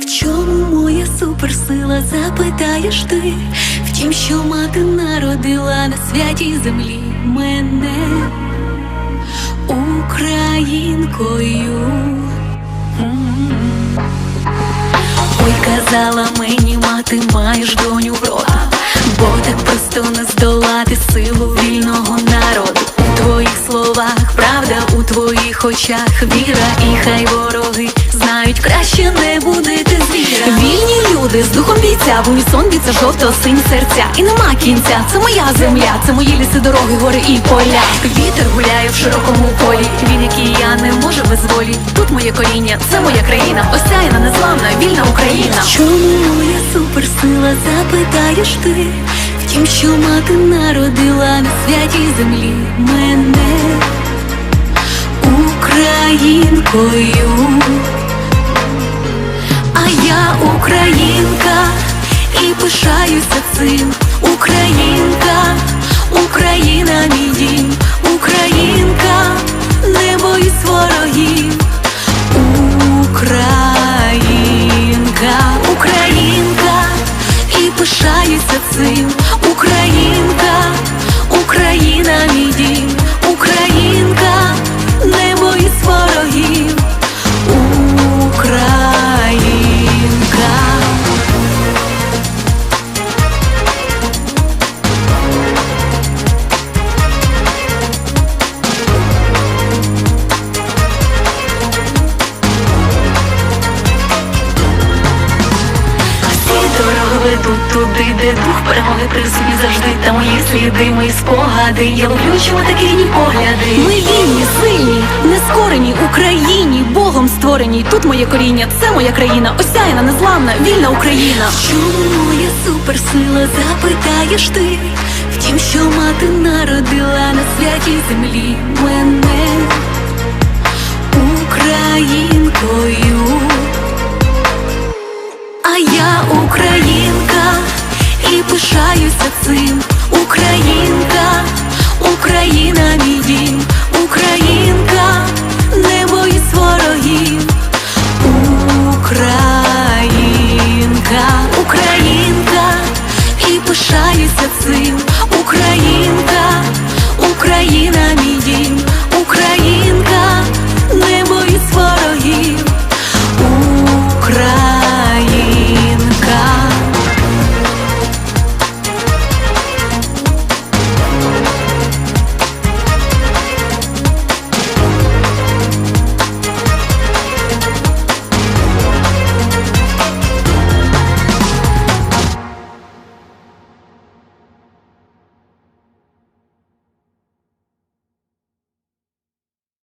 В чому моя суперсила, запитаєш ти? В тім, що мати народила на святій землі мене українкою. Ой, казала мені, мати, маєш доню в рота, бо так просто не здолати силу вільного народу. У твоїх словах, правда, у твоїх очах віра, і хай вороги знають, краще не будете звіра. Вільні люди з духом бійця, в унісон бійця жовто сині серця. І нема кінця, це моя земля, це мої ліси, дороги, гори і поля. Вітер гуляє в широкому полі. Він, який я не можу без волі. Тут моє коріння, це моя країна. Осяяна, незламна, вільна Україна. Чому моя суперсила, запитаєш ти? Втім, що мати народила на святій землі мене українкою. А я українка і пишаюся цим. Ведуть туди, де дух перемоги присутні завжди. Та мої сліди, мої спогади. Я ловлю чому такі рідні погляди. Ми вільні, сильні, нескорені, Україні, Богом створені. Тут моє коріння, це моя країна, осяяна, незламна, вільна Україна. Чому моя суперсила, запитаєш ти? Втім, що мати народила на святій землі мене українкою. А я українка пишаюся цим. Українка,